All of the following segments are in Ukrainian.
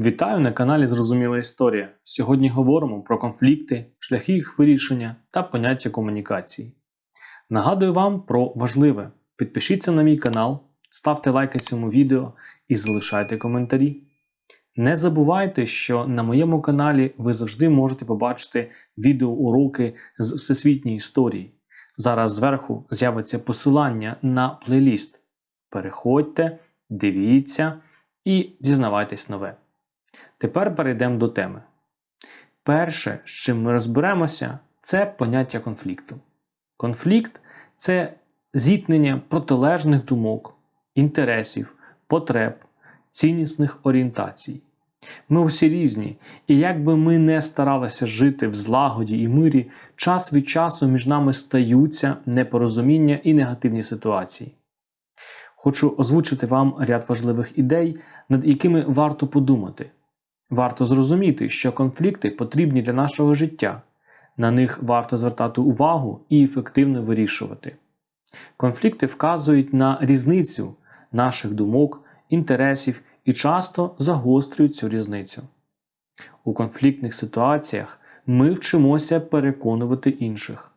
Вітаю на каналі Зрозуміла Історія. Сьогодні говоримо про конфлікти, шляхи їх вирішення та поняття комунікації. Нагадую вам про важливе: підпишіться на мій канал, ставте лайки цьому відео і залишайте коментарі. Не забувайте, що на моєму каналі ви завжди можете побачити відеоуроки з всесвітньої історії. Зараз зверху з'явиться посилання на плейліст. Переходьте, дивіться і дізнавайтесь нове. Тепер перейдемо до теми. Перше, з чим ми розберемося, це поняття конфлікту. Конфлікт це зіткнення протилежних думок, інтересів, потреб, ціннісних орієнтацій. Ми усі різні, і як би ми не старалися жити в злагоді і мирі, час від часу між нами стаються непорозуміння і негативні ситуації. Хочу озвучити вам ряд важливих ідей, над якими варто подумати. Варто зрозуміти, що конфлікти потрібні для нашого життя, на них варто звертати увагу і ефективно вирішувати. Конфлікти вказують на різницю наших думок, інтересів і часто загострюють цю різницю. У конфліктних ситуаціях ми вчимося переконувати інших.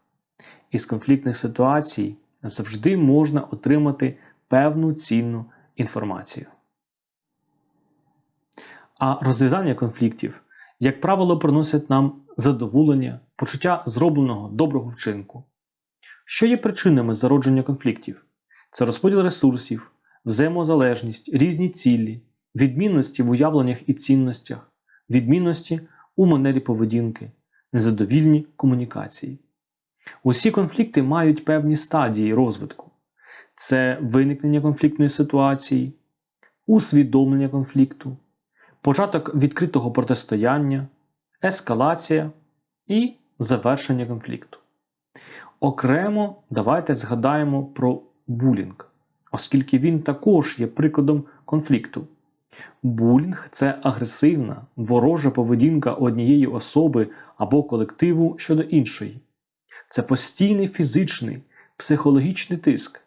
Із конфліктних ситуацій завжди можна отримати певну цінну інформацію. А розв'язання конфліктів, як правило, приносять нам задоволення, почуття зробленого доброго вчинку. Що є причинами зародження конфліктів? Це розподіл ресурсів, взаємозалежність, різні цілі, відмінності в уявленнях і цінностях, відмінності у манері поведінки, незадовільні комунікації. Усі конфлікти мають певні стадії розвитку: це виникнення конфліктної ситуації, усвідомлення конфлікту початок відкритого протистояння, ескалація і завершення конфлікту. Окремо давайте згадаємо про булінг, оскільки він також є прикладом конфлікту. Булінг це агресивна, ворожа поведінка однієї особи або колективу щодо іншої. Це постійний фізичний, психологічний тиск,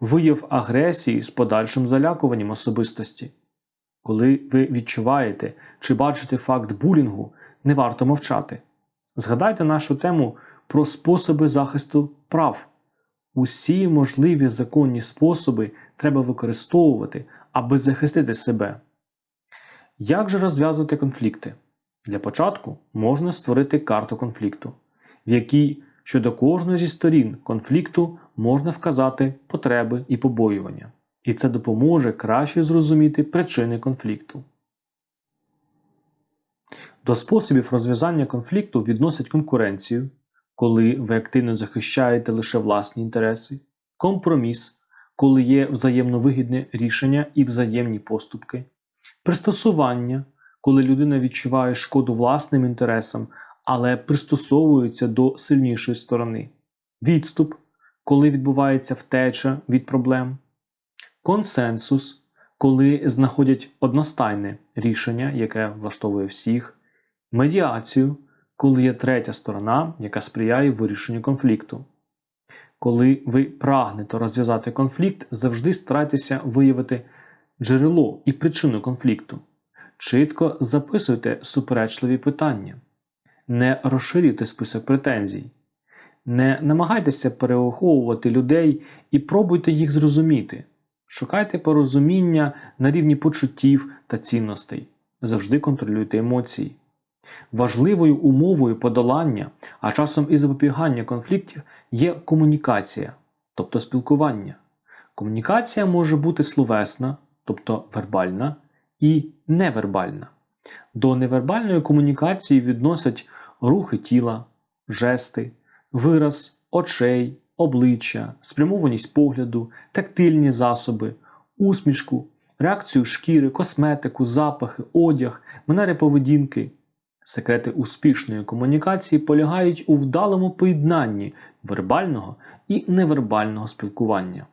вияв агресії з подальшим залякуванням особистості. Коли ви відчуваєте чи бачите факт булінгу, не варто мовчати. Згадайте нашу тему про способи захисту прав. Усі можливі законні способи треба використовувати, аби захистити себе. Як же розв'язувати конфлікти? Для початку можна створити карту конфлікту, в якій щодо кожної зі сторін конфлікту можна вказати потреби і побоювання і це допоможе краще зрозуміти причини конфлікту. До способів розв'язання конфлікту відносять конкуренцію, коли ви активно захищаєте лише власні інтереси, компроміс, коли є взаємно вигідне рішення і взаємні поступки, пристосування, коли людина відчуває шкоду власним інтересам, але пристосовується до сильнішої сторони, відступ, коли відбувається втеча від проблем консенсус, коли знаходять одностайне рішення, яке влаштовує всіх, медіацію, коли є третя сторона, яка сприяє вирішенню конфлікту. Коли ви прагнете розв'язати конфлікт, завжди старайтеся виявити джерело і причину конфлікту. Чітко записуйте суперечливі питання, не розширюйте список претензій, не намагайтеся переоховувати людей і пробуйте їх зрозуміти. Шукайте порозуміння на рівні почуттів та цінностей. Завжди контролюйте емоції. Важливою умовою подолання, а часом і запобігання конфліктів є комунікація, тобто спілкування. Комунікація може бути словесна, тобто вербальна, і невербальна. До невербальної комунікації відносять рухи тіла, жести, вираз очей, обличчя, спрямованість погляду, тактильні засоби, усмішку, реакцію шкіри, косметику, запахи, одяг, манери поведінки. Секрети успішної комунікації полягають у вдалому поєднанні вербального і невербального спілкування.